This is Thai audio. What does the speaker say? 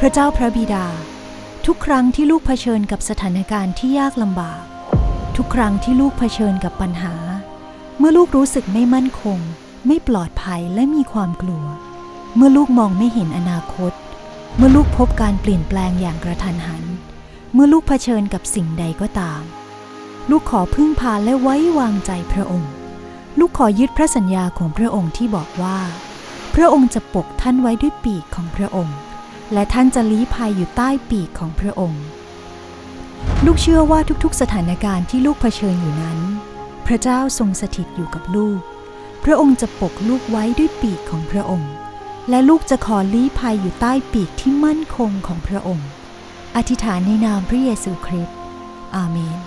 พระเจ้าพระบิดา ทุกครั้งที่ลูกเผชิญกับสถานการณ์ที่ยากลำบาก ทุกครั้งที่ลูกเผชิญกับปัญหา เมื่อลูกรู้สึกไม่มั่นคง ไม่ปลอดภัยและมีความกลัว เมื่อลูกมองไม่เห็นอนาคต เมื่อลูกพบการเปลี่ยนแปลงอย่างกระทันหัน เมื่อลูกเผชิญกับสิ่งใดก็ตาม ลูกขอพึ่งพาและไว้วางใจพระองค์ ลูกขอยึดพระสัญญาของพระองค์ที่บอกว่า พระองค์จะปกท่านไว้ด้วยปีกของพระองค์ และท่านจะลี้ภัยอยู่ใต้ปีกของพระองค์ ลูกเชื่อว่าทุกๆ สถานการณ์ที่ลูกเผชิญอยู่นั้น พระเจ้าทรงสถิตอยู่กับลูก พระองค์จะปกลูกไว้ด้วยปีกของพระองค์ และลูกจะขอลี้ภัยอยู่ใต้ปีกที่มั่นคงของพระองค์ อธิษฐานในนามพระเยซูคริสต์อาเมน